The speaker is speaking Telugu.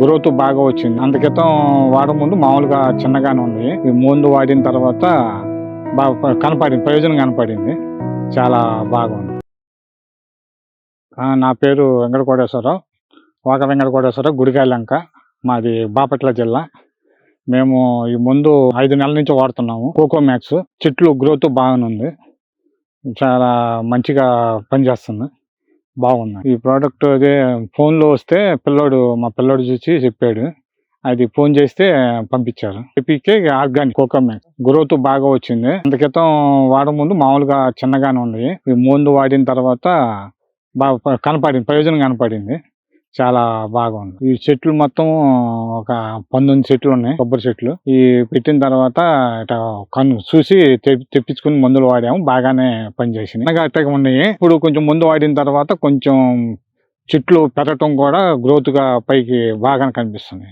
గ్రోత్ బాగా వచ్చింది. అంత క్రితం వాడ ముందు మామూలుగా చిన్నగానే ఉంది ఈ ముందు వాడిన తర్వాత బాగా కనపడింది. ప్రయోజనం కనపడింది. చాలా బాగుంది. నా పేరు వెంకట కోటేశ్వరరావు వాక వెంకట కోటేశ్వరరావు గుడికాయలంక మాది బాపట్ల జిల్లా. మేము ఈ ముందు ఐదు నెలల నుంచి వాడుతున్నాము. Coco max. చెట్లు గ్రోత్ బాగానుంది చాలా మంచిగా పనిచేస్తుంది. బాగున్నాయి. ఈ ప్రోడక్ట్ అదే ఫోన్లో వస్తే పిల్లోడు మా పిల్లోడు చూసి చెప్పాడు. అది ఫోన్ చేస్తే పంపించారు. ఏపీకే ఆర్గానిక్ కోకో గ్రోత్ బాగా వచ్చింది. అంత క్రితం వాడ ముందు మామూలుగా చిన్నగానే ఉన్నాయి ఈ ముందు వాడిన తర్వాత బాగా కనపడింది ప్రయోజనం కనపడింది. చాలా బాగుంది. ఈ చెట్లు మొత్తం ఒక పంతొమ్మిది చెట్లు ఉన్నాయి కొబ్బరి చెట్లు. ఈ పెట్టిన తర్వాత కన్ను చూసి తెప్పించుకుని మందులు వాడాము బాగానే పనిచేసినాయి అట్టగా ఉన్నాయి. ఇప్పుడు కొంచెం మందు వాడిన తర్వాత కొంచెం చెట్లు పెరగటం కూడా గ్రోత్గా పైకి బాగా కనిపిస్తుంది.